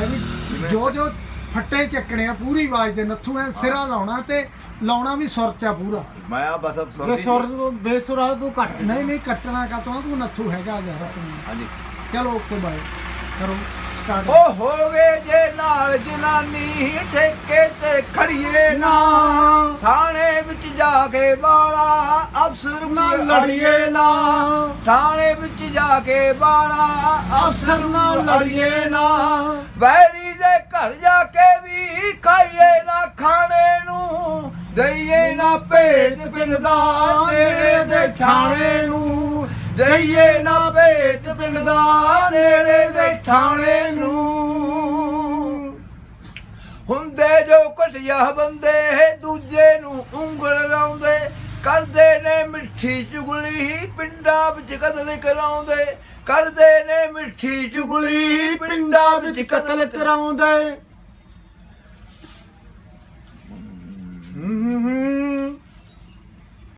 ਹੈ ਵੀ ਜੋ ਜੋ ਫੱਟੇ ਚੱਕਣੇ ਆ ਪੂਰੀ ਆਵਾਜ਼ ਦੇ ਨੱਥੂ ਐ ਸਿਰਾ ਲਾਉਣਾ ਤੇ ਲਾਉਣਾ ਵੀ ਸੁਰ ਚ ਆ ਪੂਰਾ। ਮੈਂ ਆ ਬਸ ਜੇ ਸੁਣ ਸੁਰ ਬੇਸੁਰਾ ਤੂੰ ਕੱਟ ਨਹੀਂ ਨਹੀਂ ਕੱਟਣਾ ਕਾ ਤੂੰ ਤੂੰ ਨੱਥੂ ਹੈਗਾ ਯਾਰ ਹਾਂਜੀ। ਚਲੋ ਓਕੇ ਬਾਏ। ਕਰੋ ਸਟਾਰਟ ਉਹ ਹੋਵੇ ਜੇ ਨਾਲ ਜਨਾਨੀ ਠੇਕੇ ਤੇ ਖੜੀਏ ਨਾ ਥਾਣੇ ਵਿੱਚ ਜਾ ਕੇ ਬਾਲਾ ਅਫਸਰ ਨਾਲ ਲੜੀਏ ਨਾ। ਥਾਣੇ ਵਿੱਚ ਜਾ ਕੇ ਬਾਲਾ ਅਫਸਰ ਨਾਲ ਲੜੀਏ ਨਾ। ਵੈਰੀ ਦੇ ਘਰ ਜਾ ਕੇ ਵੀ ਖਾਈਏ ਨਾ ਖਾਣੇ ਨੂੰ ਦਈਏ ਨਾ ਭੇਜ ਪਿੰਡ ਦਾ ਨੇੜੇ ਦੇ ਠਾਣੇ ਨੂੰ ਦਈਏ ਨਾ ਭੇਜ ਪਿੰਡ ਦਾ ਨੇੜੇ ਦੇ ਠਾਣੇ ਨੂੰ। ਹੁੰਦੇ ਜੋ ਘਟਿਆ ਬੰਦੇ ਦੂਜੇ ਨੇ ਮਿੱਠੀ ਚੁਗਲੀ ਪਿੰਡਾਂ ਵਿੱਚ ਕਤਲ ਕਰਾਉਂਦੇ। ਕਰਦੇ ਨੇ ਮਿੱਠੀ ਚੁਗਲੀ ਪਿੰਡਾਂ ਵਿੱਚ ਕਤਲ ਕਰਾਉਂਦੇ।